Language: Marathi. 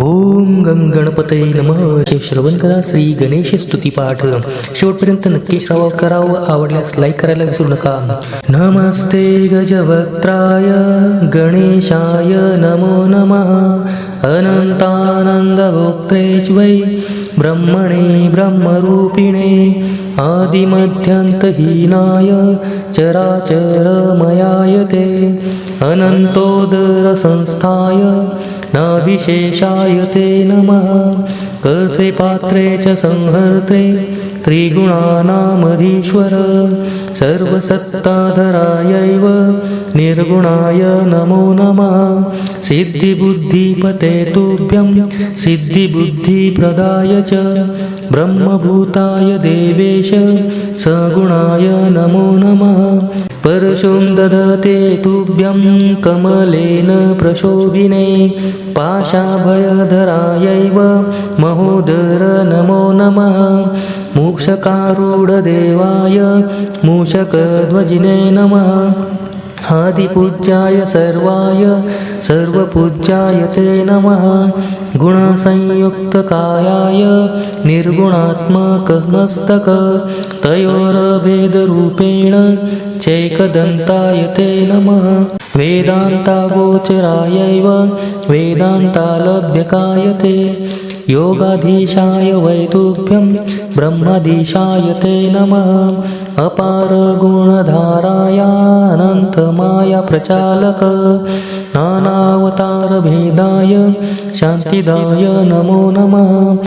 ओम गंगणपते नमः. हे श्रवण करा. श्री गणेश स्तुती पाठ. शेवटपर्यंत नक्की श्राव करावं. आवडल्यास लाईक करायला विसरू नका. नमस्ते गजवक्त्राय. गणेशाय नमो नमः. अनन्तानन्दभोक्त्रे ब्रह्मणे ब्रह्मरूपिणे आदिमध्यन्तहीनाय चराचरमयाय ते अनन्तोदरसंस्थाय नाभिशेषाय ते नमः। कर्तृपात्रे च संहर्त्रे। त्रिगुणानामधीश्वर सर्वसत्ताधरायैव निर्गुणाय नमो नमः। सिद्धिबुद्धिपते तुभ्यं सिद्धिबुद्धिप्रदाय च ब्रह्मभूताय देवेश सगुणाय नमो नमः। परशुं ददते तुभ्यं कमलेन प्रशोभिने पाशाभयधरायैव महोदर नमो नमः मूषकारूढदेवाय मूषकध्वजिने नमः। आदिपूज्याय सर्वाय सर्वपूज्याय ते नमः। गुणसंयुक्तकायाय निर्गुणात्मकमस्तक तयोरभेदरूपेण चैकदन्ताय ते नमः। वेदान्तागोचरायैव वेदान्तालभ्यकाय ते योगाधीशाय वैतुभ्यं ब्रह्माधीशाय ते नमः। अपारगुणधारायानन्तमाया प्रचालक। नानावतारभेदाय शान्तिदाय नमो नमः।